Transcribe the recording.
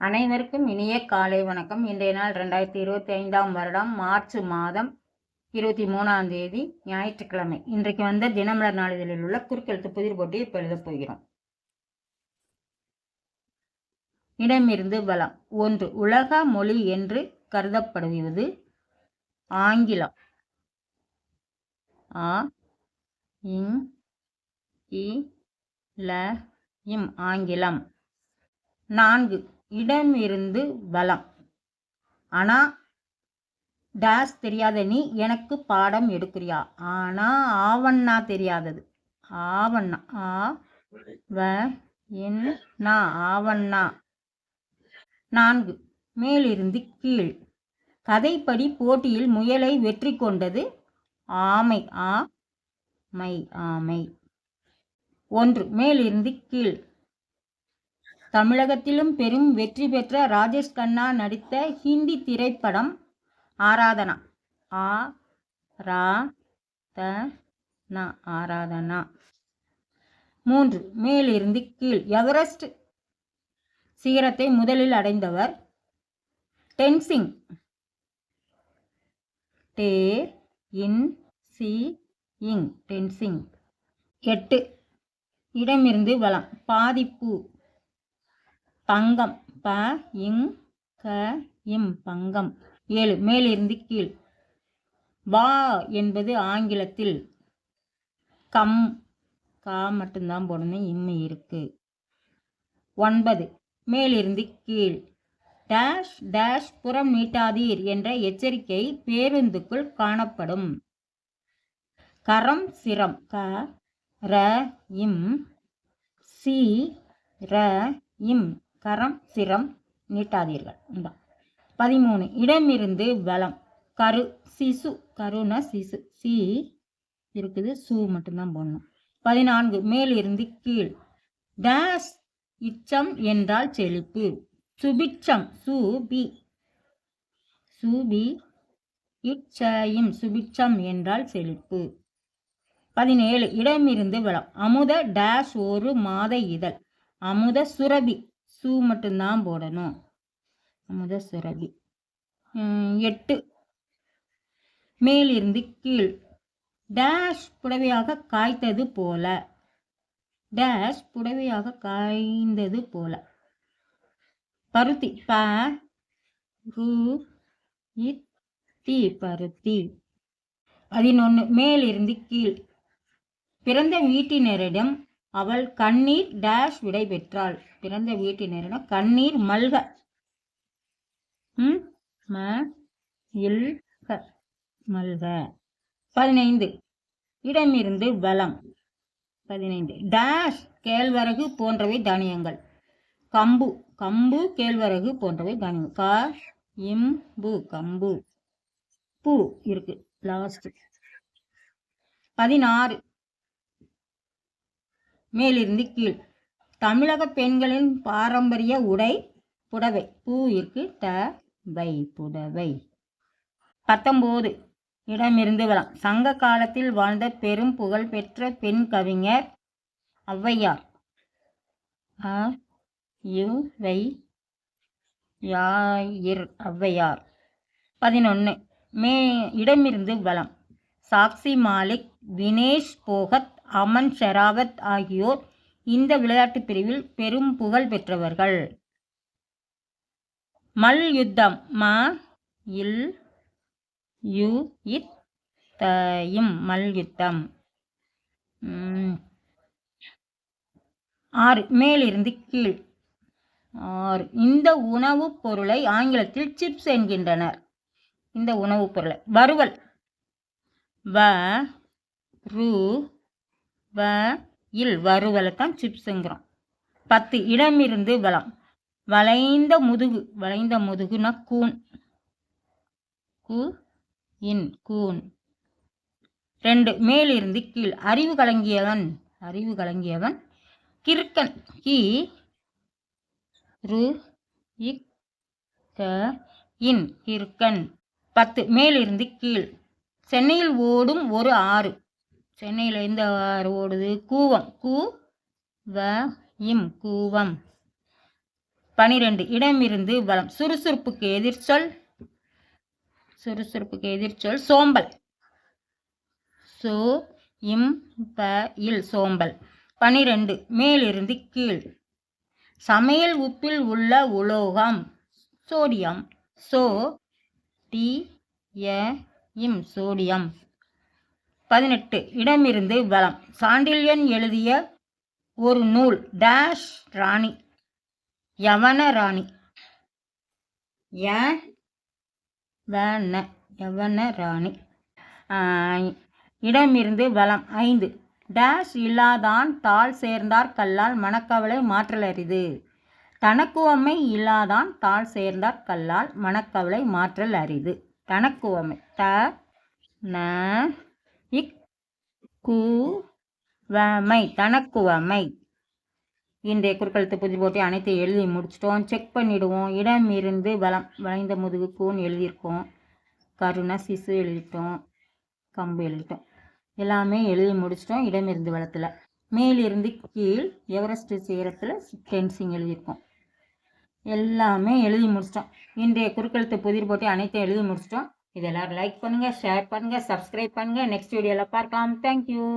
அனைவருக்கும் இனிய காலை வணக்கம். இன்றைய நாள் ரெண்டாயிரத்தி இருபத்தி ஐந்தாம் வருடம் மார்ச் மாதம் இருபத்தி மூணாம் தேதி ஞாயிற்றுக்கிழமை. இன்றைக்கு வந்த தினமலர் நாளிதழில் உள்ள குறுக்கெழுத்து புதிர் போட்டியை இப்போ எழுதப் போகிறோம். இடமிருந்து பலம் ஒன்று உலக மொழி என்று கருதப்படுவது ஆங்கிலம். ஆ இங் இ ல இம் ஆங்கிலம். நான்கு இடமிருந்து வளம். ஆனா டேஸ் தெரியாத நீ எனக்கு பாடம் எடுக்கிறியா? ஆனா ஆவண்ணா தெரியாதது. ஆவண்ணா ஆ வ என் ஆவண்ணா. நான்கு மேலிருந்து கீழ். கதைப்படி போட்டியில் முயலை வெற்றி கொண்டது ஆமை ஆ மை ஆமை. ஒன்று மேலிருந்து கீழ். தமிழகத்திலும் பெரும் வெற்றி பெற்ற ராஜேஷ் கண்ணா நடித்த ஹிந்தி திரைப்படம் ஆராதனா. ஆ ரா த ந ஆராதனா. மூன்று மேலிருந்து கீழ். எவரெஸ்ட் சிகரத்தை முதலில் அடைந்தவர் டென்சிங் டே இன் சி இங். டென்சிங் எட்டு இடமிருந்து வளம் பாதிப்பு. பங்கம். ப இங் க இம் பங்கம். ஏழு. மேலிருந்து கீழ். வா என்பது ஆங்கிலத்தில் கம். கா மட்டும்தான் போடணும். இம்மை இருக்கு. ஒன்பது. மேலிருந்து கீழ். டேஷ் டேஷ் புறம் நீட்டாதீர் என்ற எச்சரிக்கை பேருந்துக்குள் காணப்படும். கரம் சிரம். க ர இம். சி ர இம். கரம் சிரம் நீட்டாதீர்கள். இந்தா. பதிமூணு. இடமிருந்து வளம். கரு சிசு கருனா சிசு. சி இருக்குது. சு மட்டும்தான் போடணும். பதினான்கு. மேலிருந்து கீழ். டேஸ் இச்சம் என்றால் செழிப்பு. சுபிச்சம் சுபி சுபி இச்சயம் சுபிச்சம் என்றால் செழிப்பு. பதினேழு. இடமிருந்து வளம். அமுத டேஷ் ஒரு மாத இதழ். அமுத சுரபி. சூ மட்டும்தான் போடணும். அமுத சுரபி எட்டு. மேலிருந்து கீழ். டேஷ் புடவையாக காய்த்தது போல. டேஷ் புடவையாக காய்ந்தது போல. பருத்தி ப ரு இத்தி பருத்தி. பதினொன்று மேலிருந்து கீழ். பிறந்த வீட்டினரிடம் அவள் கண்ணீர் டேஷ் விடை பெற்றாள் பிறந்த வீட்டினரிடம் கண்ணீர் மல்க. ம இல் மல்க. பதினைந்து. இடமிருந்து பலம் பதினைந்து. டேஷ் கேழ்வரகு போன்றவை தானியங்கள். கம்பு கம்பு கேழ்வரகு போன்றவை தானியங்கள். கா இம்பு கம்பு. பூ இருக்கு லாஸ்ட் பதினாறு. மேலிருந்து கீழ். தமிழக பெண்களின் பாரம்பரிய உடை புடவை. பூ இருக்கு த வை புடவை. பத்தொம்போது. இடமிருந்து வளம் சங்க காலத்தில் வாழ்ந்த பெரும் புகழ் பெற்ற பெண் கவிஞர் ஔவையார். அ யு வை யாயிர் ஔவையார். பதினொன்று மே இடமிருந்து வளம் சாக்சி மாலிக் வினேஷ் போகத் அமன் ஷெராவத் ஆகியோர் இந்த விளையாட்டுப் பிரிவில் பெரும் புகழ் பெற்றவர்கள். மல் யுத்தம் ம இல் யு இத் தயும் மல்யுத்தம் ஆறு மேலிருந்து கீழ். ஆறு இந்த உணவுப் பொருளை ஆங்கிலத்தில் சிப்ஸ் என்கின்றனர். இந்த உணவுப் பொருளை. வறுவல். வ ரு வ இல் வறுவலை தான் சிப்ஸுங்கிறோம். பத்து இடமிருந்து வளம். வளைந்த முதுகு வளைந்த முதுகுனா கூன். கு இன் கூன். ரெண்டு மேலிருந்து கீழ். அறிவு கலங்கியவன் அறிவு கலங்கியவன். கிறுக்கன் கி ரு இக் க இன் கிறுக்கன். பத்து மேலிருந்து கீழ். சென்னையில் ஓடும் ஒரு ஆறு. சென்னையில் இந்த ஆறு ஓடுது. கூவம். கூ வ இம் கூவம். பனிரெண்டு. இடமிருந்து வளம் சுறுசுறுப்புக்கு எதிர்ச்சொல் சுறுசுறுப்புக்கு எதிர்ச்சொல் சோம்பல். சு இம் ப இல் சோம்பல். பனிரெண்டு. மேலிருந்து கீழ். சமையல் உப்பில் உள்ள உலோகம். சோடியம். சோ டி ய இம் சோடியம். பதினெட்டு. இடமிருந்து பலம் சாண்டில்யன் எழுதிய ஒரு நூல். டேஷ் ராணி. யவன ராணி. யவன யவன ராணி. இடமிருந்து பலம் ஐந்து. டேஷ் இல்லாதான் தாள் சேர்ந்தார் கல்லால் மனக்கவலை மாற்றல் தனக்குவமை இல்லாதான் தாள் சேர்ந்தார் கல்லால் மனக்கவலை மாற்றல் அரிது தனக்குவமை. த ந இக் கு வமை தனக்குவமை. இன்றைய குறுக்கழுத்து புதிர் போட்டி அனைத்தையும் எழுதி முடிச்சிட்டோம். செக் பண்ணிடுவோம். இடம் இருந்து வளம் வளைந்த முதுகு கூன் எழுதியிருக்கோம். கருணா சிசு எழுதிட்டோம். கம்பு எழுதிட்டோம். எல்லாமே எழுதி முடிச்சிட்டோம். இடமிருந்து வளத்தில். மேலிருந்து கீழ் எவரெஸ்ட் சேரத்தில் ஃபென்சிங் எழுதியிருக்கோம். எல்லாமே எழுதி முடிச்சிட்டோம். இன்றைய குறுக்கெழுத்து புதிர் போட்டி அனைத்தையும் எழுதி முடிச்சிட்டோம். இதெல்லாம் லைக் பண்ணுங்கள் ஷேர் பண்ணுங்கள் சப்ஸ்கிரைப் பண்ணுங்கள் நெக்ஸ்ட் வீடியோவில் பார்க்கலாம். தேங்க்யூ